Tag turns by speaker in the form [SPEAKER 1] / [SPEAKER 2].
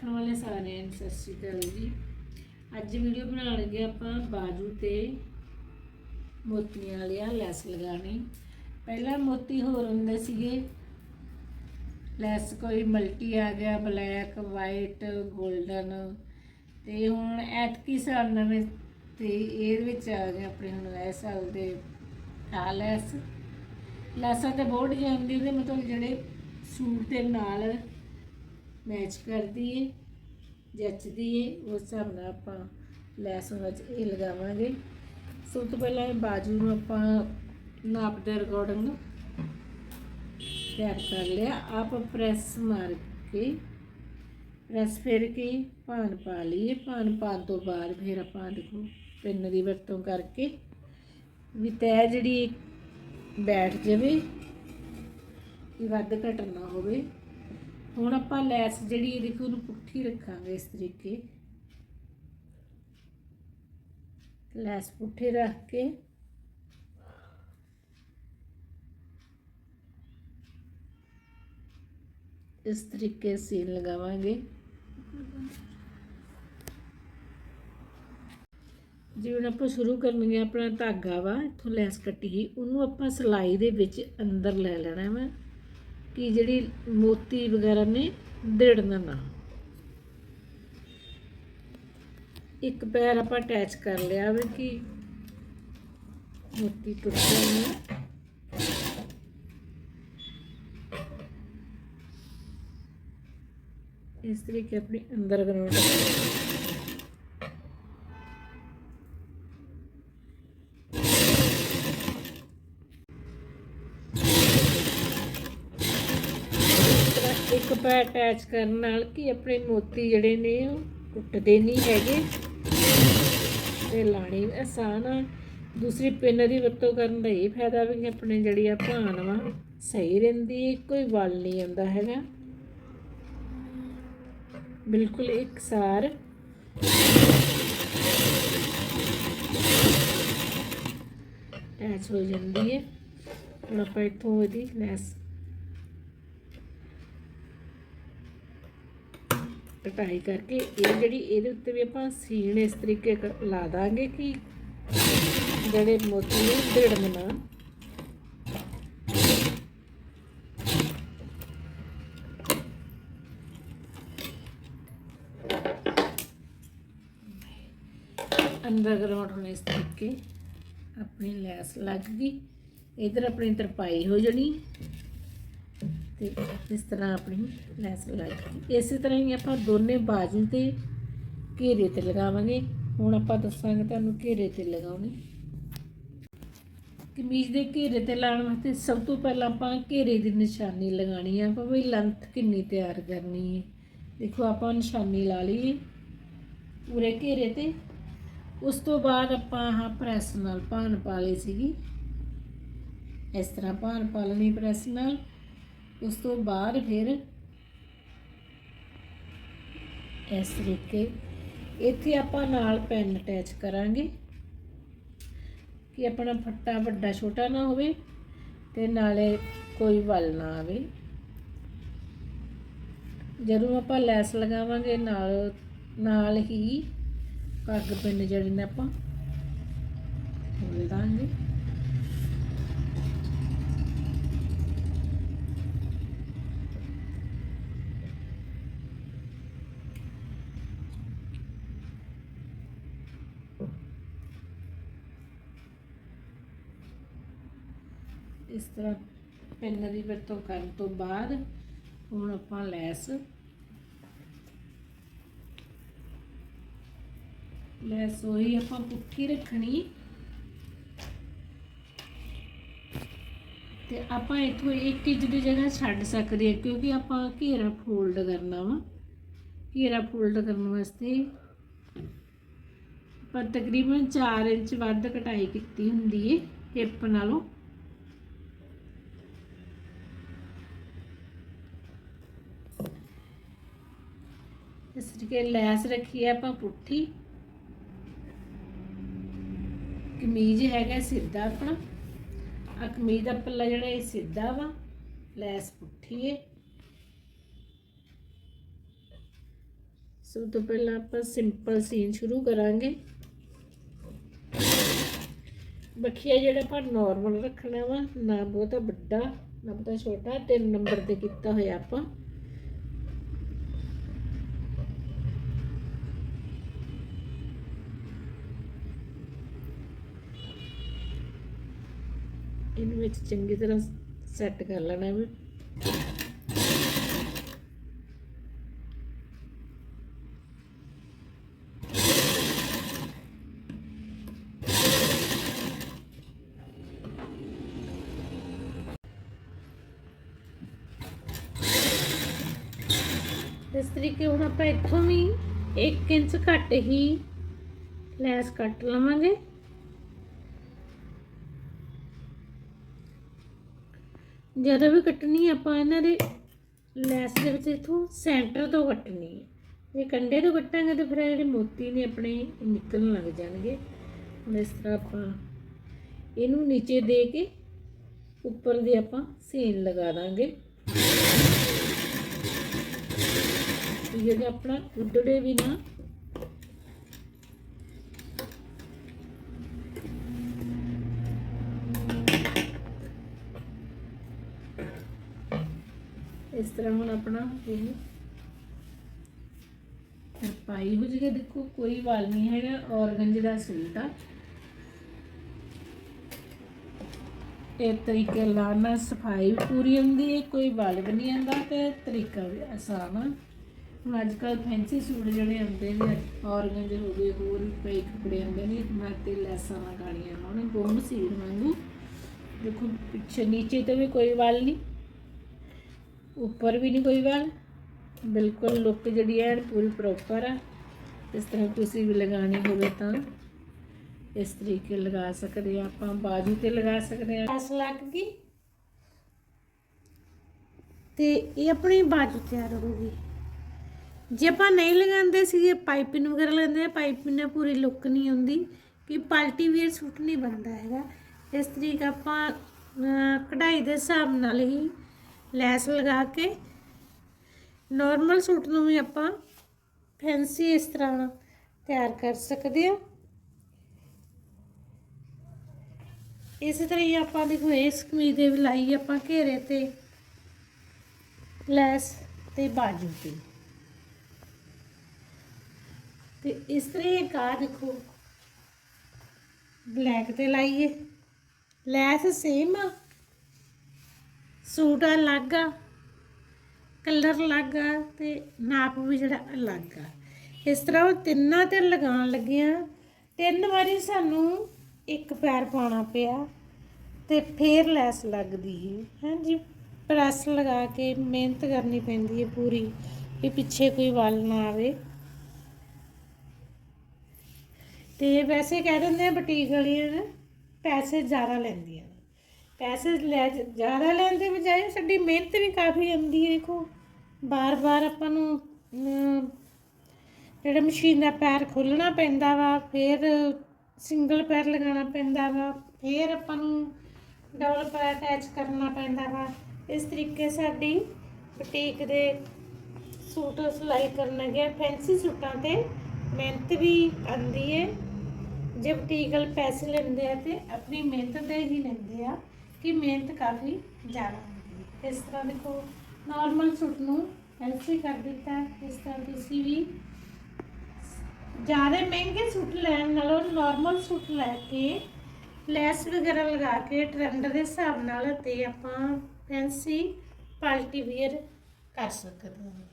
[SPEAKER 1] ਦੇਖਣ ਵਾਲੇ ਸਾਰਿਆਂ ਨੂੰ ਸਤਿ ਸ਼੍ਰੀ ਅਕਾਲ ਜੀ। ਅੱਜ ਵੀਡੀਓ ਬਣਾਉਣ ਲੱਗੇ ਆਪਾਂ ਬਾਜੂ ਤੇ ਮੋਤੀਆਂ ਵਾਲੀਆਂ ਲੈਸ ਲਗਾਣੀ ਪਹਿਲਾਂ ਮੋਤੀ ਹੋਰ ਹੁੰਦੇ ਸੀਗੇ। ਲੈਸ ਕੋਈ ਮਲਟੀ ਆ ਗਿਆ, ਬਲੈਕ, ਵਾਈਟ 골ਡਨ ਤੇ ਹੁਣ ਐਤਕੀ ਸਾਲ ਨਵੇਂ ਤੇ ਇਹਦੇ ਵਿੱਚ ਆ ਗਿਆ ਆਪਣੇ ਹੁਣ ਲੈਸ ਸਾਲ ਦੇ ਆ ਲੈਸ। ਲੈਸਾਂ ਤੇ ਬਹੁਤ ਡਿਜ਼ਾਈਨ ਦੀ ਉਹਦੇ ਮਤਲਬ ਜਿਹੜੇ ਸੂਟ ਦੇ ਨਾਲ ਮੈਚ ਕਰਦੀ ਏ, ਜੱਚਦੀ ਏ, ਉਸ ਹਿਸਾਬ ਨਾਲ ਆਪਾਂ ਲੈਸ ਵਿੱਚ ਇਹ ਲਗਾਵਾਂਗੇ। ਸਭ ਤੋਂ ਪਹਿਲਾਂ ਇਹ ਬਾਜੂ ਨੂੰ ਆਪਾਂ ਨਾਪ ਦੇ ਅਕੋਰਡਿੰਗ ਤਿਆਰ ਕਰ ਲਿਆ। ਆਪ ਪ੍ਰੈਸ ਮਾਰ ਕੇ ਪ੍ਰੈਸ ਫਿਰ ਕੇ ਭਾਨ ਪਾ ਲਈਏ। ਭਾਨ ਪਾਉਣ ਤੋਂ ਬਾਅਦ ਫਿਰ ਆਪਾਂ ਦੇਖੋ ਪਿੰਨ ਦੀ ਵਰਤੋਂ ਕਰਕੇ ਵੀ ਤੈ ਜਿਹੜੀ ਬੈਠ ਜਾਵੇ ਕਿ ਵੱਧ ਘਟ ਨਾ ਹੋਵੇ। ਹੁਣ ਆਪਾਂ ਲੈਸ ਜਿਹੜੀ ਇਹ ਦੇਖੋ ਉਹਨੂੰ ਪੁੱਠੀ ਰੱਖਾਂਗੇ ਇਸ ਤਰੀਕੇ। ਲੈਸ ਪੁੱਠੀ ਰੱਖ ਕੇ। ਇਸ ਤਰੀਕੇ ਸੀਨ ਲਗਾਵਾਂਗੇ। ਜਿਵੇਂ ਆਪਾਂ ਸ਼ੁਰੂ ਕਰਨਗੇ ਆਪਣਾ ਧਾਗਾ ਵਾ, ਇੱਥੋਂ ਲੈਸ ਕੱਟੀ ਗਈ, ਉਹਨੂੰ ਆਪਾਂ ਸਿਲਾਈ ਦੇ ਵਿੱਚ ਅੰਦਰ ਲੈ ਲੈਣਾ ਵਾ। ਕਿ ਜਿਹੜੀ ਮੋਤੀ ਵਗੈਰਾ ਨੇ ਦੇੜਨਾ ਨਾ ਇੱਕ ਪੈਰ ਆਪਾਂ ਅਟੈਚ ਕਰ ਲਿਆ ਵੇ ਕਿ ਮੋਤੀ ਟੁੱਟੇ ਨਾ ਇਸ ਤਰੀਕੇ ਆਪਣੀ ਅੰਦਰ ਗਰਾਉਂਡ ਇੱਕ ਅਟੈਚ ਕਰਨ ਨਾਲ ਕਿ ਆਪਣੇ ਮੋਤੀ ਜਿਹੜੇ ਨੇ ਉਹ ਟੁੱਟਦੇ ਨਹੀਂ ਹੈਗੇ। ਤੇ ਲਾਣੀ ਆਸਾਨ ਆ। ਦੂਸਰੀ ਪਿੰਨ ਦੀ ਵਰਤੋਂ ਕਰਨ ਦਾ ਇਹ ਫਾਇਦਾ ਵੀ ਕਿ ਆਪਣੇ ਜਿਹੜੀ ਆ ਭਾਨ ਵਾ, ਸਹੀ ਰਹਿੰਦੀ ਹੈ ਕੋਈ ਵਲ ਨਹੀਂ ਆਉਂਦਾ ਹੈਗਾ। ਬਿਲਕੁਲ ਇਕਸਾਰ ਅਟੈਚ ਹੋ ਜਾਂਦੀ ਹੈ ਹੁਣ ਆਪਾਂ ਇੱਥੋਂ ਇਹਦੀ ਲੈਸ ਕਟਾਈ ਕਰਕੇ ਇਹ ਜਿਹੜੀ ਇਹਦੇ ਉੱਤੇ ਵੀ ਆਪਾਂ ਸੀਣ ਇਸ ਤਰੀਕੇ ਲਾ ਦਾਂਗੇ ਕਿ ਜਿਹੜੇ ਮੋਤੀ ਨੇ ਡਿੜਨ ਨਾ ਅੰਦਰ ਗਰਾਉਂਡ ਹੁਣ ਇਸ ਤਰੀਕੇ ਆਪਣੀ ਲੈਸ ਲੱਗ ਗਈ। ਇਧਰ ਆਪਣੀ ਤਰਪਾਈ ਹੋ ਜਣੀ। ਤੇ ਇਸ ਤਰ੍ਹਾਂ ਆਪਣੀ ਲੈਸ ਲੱਗ ਗਈ ਇਸੇ ਤਰ੍ਹਾਂ ਹੀ ਆਪਾਂ ਦੋਨੇ ਬਾਜੂ ਤੇ ਘੇਰੇ ਤੇ ਲਗਾਵਾਂਗੇ। ਹੁਣ ਆਪਾਂ ਦੱਸਾਂਗੇ ਤੁਹਾਨੂੰ ਘੇਰੇ ਤੇ ਲਗਾਉਣੀ। ਕਮੀਜ਼ ਦੇ ਘੇਰੇ ਤੇ ਲਾਉਣ ਵਾਸਤੇ ਸਭ ਤੋਂ ਪਹਿਲਾਂ ਆਪਾਂ ਘੇਰੇ ਦੀ ਨਿਸ਼ਾਨੀ ਲਗਾਣੀ ਆ। ਆਪਾਂ ਵੀ ਲੈਂਥ ਕਿੰਨੀ ਤਿਆਰ ਕਰਨੀ ਹੈ। ਦੇਖੋ ਆਪਾਂ ਨਿਸ਼ਾਨੀ ਲਾ ਲਈ ਪੂਰੇ ਘੇਰੇ ਤੇ। ਉਸ ਤੋਂ ਬਾਅਦ ਆਪਾਂ ਆਹ ਪ੍ਰੈਸ ਨਾਲ ਭਾਨ ਪਾ ਲਈ ਸੀਗੀ। ਇਸ ਤਰ੍ਹਾਂ ਭਾਨ ਪਾ ਲੈਣੀ ਪ੍ਰੈਸ ਨਾਲ। ਉਸ ਤੋਂ ਬਾਅਦ ਫਿਰ ਇਸ ਤਰੀਕੇ ਇੱਥੇ ਆਪਾਂ ਨਾਲ ਪੈਨ ਅਟੈਚ ਕਰਾਂਗੇ ਕਿ ਆਪਣਾ ਫੱਟਾ ਵੱਡਾ ਛੋਟਾ ਨਾ ਹੋਵੇ ਤੇ ਨਾਲੇ ਕੋਈ ਵਲ ਨਾ ਆਵੇ। ਜਦੋਂ ਆਪਾਂ ਲੈਸ ਲਗਾਵਾਂਗੇ ਨਾਲ ਨਾਲ ਹੀ ਪੱਗ ਪਿੰਨ ਜਿਹੜੇ ਨੇ ਆਪਾਂ ਖੋਲ ਦਾਂਗੇ। ਇਸ ਤਰ੍ਹਾਂ ਪਿੰਨ ਦੀ ਵਰਤੋਂ ਕਰਨ ਤੋਂ ਬਾਅਦ ਹੁਣ ਆਪਾਂ ਲੈਸ ਲੈਸ ਉਹੀ ਆਪਾਂ ਪੁੱਠੀ ਰੱਖਣੀ। ਤੇ ਆਪਾਂ ਇੱਥੋਂ ਇੱਕ ਇੰਚ ਦੀ ਜਗ੍ਹਾ ਛੱਡ ਸਕਦੇ ਹਾਂ, ਕਿਉਂਕਿ ਆਪਾਂ ਘੇਰਾ ਫੋਲਡ ਕਰਨਾ ਵਾ। ਘੇਰਾ ਫੋਲਡ ਕਰਨ ਵਾਸਤੇ ਪਰ ਤਕਰੀਬਨ 4 ਇੰਚ ਵੱਧ ਕਟਾਈ ਕੀਤੀ ਹੁੰਦੀ ਏ ਹਿੱਪ ਨਾਲੋਂ। ਇਸ ਤਰੀਕੇ ਲੈਸ ਰੱਖੀ ਹੈ, ਆਪਾਂ ਪੁੱਠੀ। ਕਮੀਜ਼ ਹੈਗਾ ਸਿੱਧਾ ਆਪਣਾ। ਆ ਕਮੀਜ਼ ਦਾ ਪੱਲਾ ਜਿਹੜਾ ਇਹ ਸਿੱਧਾ ਵਾ, ਲੈਸ ਪੁੱਠੀ ਹੈ ਸਭ ਤੋਂ ਪਹਿਲਾਂ ਆਪਾਂ ਸਿੰਪਲ ਸੀਨ ਸ਼ੁਰੂ ਕਰਾਂਗੇ। ਬਖੀਆ ਜਿਹੜਾ ਆਪਾਂ ਨਾਰਮਲ ਰੱਖਣਾ ਵਾ, ਨਾ ਬਹੁਤਾ ਵੱਡਾ, ਨਾ ਬਹੁਤਾ ਛੋਟਾ, ਤਿੰਨ ਨੰਬਰ ਤੇ ਕੀਤਾ ਹੋਇਆ ਆਪਾਂ। ਵਿੱਚ ਚੰਗੀ ਤਰ੍ਹਾਂ ਸੈੱਟ ਕਰ ਲੈਣਾ ਵੀ। ਇਸ ਤਰੀਕੇ ਹੁਣ ਆਪਾਂ ਇੱਥੋਂ ਵੀ 1 ਇੰਚ ਘੱਟ ਹੀ ਲੈਸ ਕੱਟ ਲਵਾਂਗੇ। ਜਦੋਂ ਵੀ ਕੱਟਣੀ ਹੈ ਆਪਾਂ ਇਹਨਾਂ ਦੇ ਲੈਸ ਦੇ ਵਿੱਚ ਇਥੋਂ ਸੈਂਟਰ ਤੋਂ ਕੱਟਣੀ ਹੈ ਜੇ ਕੰਡੇ ਤੋਂ ਕੱਟਾਂਗੇ ਤਾਂ ਫਿਰ ਜਿਹੜੇ ਮੋਤੀ ਨੇ ਆਪਣੇ ਨਿਕਲਣ ਲੱਗ ਜਾਣਗੇ। ਹੁਣ ਇਸ ਤਰ੍ਹਾਂ ਆਪਾਂ ਇਹਨੂੰ ਨੀਚੇ ਦੇ ਕੇ ਉੱਪਰ ਦੇ ਆਪਾਂ ਸੇਨ ਲਗਾ ਦਾਂਗੇ। ਤੇ ਜਿਹੜੇ ਆਪਣਾ ਉੱਡੜੇ ਵੀ ਨਾ ਇਸ ਤਰ੍ਹਾਂ ਹੁਣ ਆਪਣਾ ਇਹ ਤਰਪਾਈ ਹੋ ਜੇਗਾ। ਦੇਖੋ, ਕੋਈ ਵਾਲ ਨਹੀਂ ਹੈਗਾ ਔਰਗੰਜ ਦਾ ਸੂਟ ਆ। ਇਹ ਤਰੀਕੇ ਨਾਲ ਨਾ ਸਫ਼ਾਈ ਵੀ ਪੂਰੀ ਹੁੰਦੀ ਹੈ, ਕੋਈ ਵਾਲ ਵੀ ਨਹੀਂ ਆਉਂਦਾ ਤੇ ਤਰੀਕਾ ਵੀ ਆਸਾਨ ਆ। ਹੁਣ ਅੱਜ ਕੱਲ ਫੈਂਸੀ ਸੂਟ ਜਿਹੜੇ ਆਉਂਦੇ ਨੇ ਔਰਗੰਜ ਹੋ ਗਏ, ਹੋਰ ਵੀ ਕਈ ਕੱਪੜੇ ਆਉਂਦੇ ਨੇ, ਮੈਂ ਤੇ ਲੈਸਾਂ ਲਗਾਣੀਆਂ ਉਹਨਾਂ ਗੁੰਮ ਸੀੜ ਵਾਂਗੂ। ਦੇਖੋ ਪਿੱਛੇ ਨੀਚੇ ਤੇ ਵੀ ਕੋਈ ਵਾਲ ਨਹੀਂ। ਉੱਪਰ ਵੀ ਨਹੀਂ ਕੋਈ ਵਾਲ। ਬਿਲਕੁਲ ਲੁੱਕ ਜਿਹੜੀ ਹੈ, ਪੂਰੀ ਪ੍ਰੋਪਰ ਆ। ਇਸ ਤਰ੍ਹਾਂ ਤੁਸੀਂ ਵੀ ਲਗਾਣੀ ਹੋਵੇ ਤਾਂ ਇਸ ਤਰੀਕੇ ਲਗਾ ਸਕਦੇ ਆ ਆਪਾਂ, ਬਾਜੂ ਤੇ ਲਗਾ ਸਕਦੇ ਆ।
[SPEAKER 2] ਐਸ ਲੱਗ ਗਈ ਤੇ ਇਹ ਆਪਣੀ ਬਾਜੂ ਤਿਆਰ ਹੋਊਗੀ। ਜੇ ਆਪਾਂ ਨਹੀਂ ਲਗਾਉਂਦੇ ਸੀਗੇ ਪਾਈਪਿੰਗ ਵਗੈਰਾ ਲਗਾਉਂਦੇ ਆ ਪਾਈਪਿੰਗ ਨਾਲ ਪੂਰੀ ਲੁੱਕ ਨਹੀਂ ਆਉਂਦੀ। ਕਿ ਪਾਲਟੀ ਵੇਅਰ ਸੂਟ ਨਹੀਂ ਬਣਦਾ ਹੈਗਾ। ਇਸ ਤਰੀਕੇ ਆਪਾਂ ਕਢਾਈ ਦੇ ਹਿਸਾਬ ਨਾਲ ਹੀ ਲੈਸ ਲਗਾ ਕੇ ਨਾਰਮਲ ਸੂਟ ਨੂੰ ਵੀ ਆਪਾਂ ਫੈਂਸੀ ਇਸ ਤਰ੍ਹਾਂ ਤਿਆਰ ਕਰ ਸਕਦੇ ਹਾਂ। ਇਸੇ ਤਰ੍ਹਾਂ ਹੀ ਆਪਾਂ ਦੇਖੋ ਇਸ ਕਮੀਜ਼ ਦੇ ਵੀ ਲਾਈ ਆਪਾਂ ਘੇਰੇ ਤੇ ਲੈਸ ਤੇ ਬਾਜੂ ਤੇ। ਤੇ ਇਸ ਤਰ੍ਹਾਂ ਇੱਕ ਆ ਦੇਖੋ ਬਲੈਕ ਤੇ ਲਾਈਏ। ਲੈਸ ਸੇਮ ਆ। ਸੂਟ ਅਲੱਗ ਆ, ਕਲਰ ਅਲੱਗ ਆ ਤੇ ਨਾਪ ਵੀ ਜਿਹੜਾ ਅਲੱਗ ਆ। ਇਸ ਤਰ੍ਹਾਂ ਉਹ ਤਿੰਨਾਂ ਤੇ ਲਗਾਉਣ ਲੱਗਿਆ। ਤਿੰਨ ਵਾਰੀ ਸਾਨੂੰ ਇੱਕ ਪੈਰ ਪਾਉਣਾ ਪਿਆ ਤੇ ਫੇਰ ਲੈਸ ਲੱਗਦੀ ਹੈ। ਹਾਂਜੀ, ਪ੍ਰੈਸ ਲਗਾ ਕੇ ਮਿਹਨਤ ਕਰਨੀ ਪੈਂਦੀ ਹੈ ਪੂਰੀ ਵੀ ਪਿੱਛੇ ਕੋਈ ਵੱਲ ਨਾ ਆਵੇ। ਤੇ ਵੈਸੇ ਕਹਿ ਦਿੰਦੇ ਆ ਬੁਟੀਕ ਵਾਲੀਆਂ ਪੈਸੇ ਜ਼ਿਆਦਾ ਲੈਂਦੀਆਂ। ਪੈਸੇ ਲੈ ਜ਼ਿਆਦਾ ਲੈਣ ਦੇ ਬਜਾਏ ਸਾਡੀ ਮਿਹਨਤ ਵੀ ਕਾਫੀ ਆਉਂਦੀ ਹੈ, ਦੇਖੋ। ਬਾਰ-ਬਾਰ ਆਪਾਂ ਨੂੰ ਜਿਹੜਾ ਮਸ਼ੀਨ ਦਾ ਪੈਰ ਖੋਲਣਾ ਪੈਂਦਾ ਵਾ, ਫਿਰ ਸਿੰਗਲ ਪੈਰ ਲਗਾਉਣਾ ਪੈਂਦਾ ਵਾ, ਫਿਰ ਆਪਾਂ ਨੂੰ ਡਬਲ ਪੈਰ ਅਟੈਚ ਕਰਨਾ ਪੈਂਦਾ ਵਾ। ਇਸ ਤਰੀਕੇ ਸਾਡੀ ਬੁਟੀਕ ਦੇ ਸੂਟ ਸਿਲਾਈ ਕਰਨ ਗਿਆ ਫੈਂਸੀ ਸੂਟਾਂ ਤੇ ਮਿਹਨਤ ਵੀ ਆਉਂਦੀ ਹੈ। ਜੇ ਬੁਟੀਕ ਪੈਸੇ ਲੈਂਦੇ ਆ ਤੇ ਆਪਣੀ ਮਿਹਨਤ 'ਤੇ ਹੀ ਲੈਂਦੇ ਆ। ਕਿ ਮਿਹਨਤ ਕਾਫੀ ਜ਼ਿਆਦਾ ਹੁੰਦੀ ਹੈ। ਇਸ ਤਰ੍ਹਾਂ ਦੇਖੋ ਨਾਰਮਲ ਸੂਟ ਨੂੰ ਫੈਂਸੀ ਕਰ ਦਿੱਤਾ ਇਸ ਤਰ੍ਹਾਂ ਤੁਸੀਂ ਵੀ ਜ਼ਿਆਦਾ ਮਹਿੰਗੇ ਸੂਟ ਲੈਣ ਨਾਲੋਂ ਨਾਰਮਲ ਸੂਟ ਲੈ ਕੇ, ਲੈਸ ਵਗੈਰਾ ਲਗਾ ਕੇ ਟ੍ਰੈਂਡ ਦੇ ਹਿਸਾਬ ਨਾਲ ਤੇ ਆਪਾਂ ਫੈਂਸੀ ਪਾਰਟੀ ਵੇਅਰ ਕਰ ਸਕਦੇ ਹਾਂ।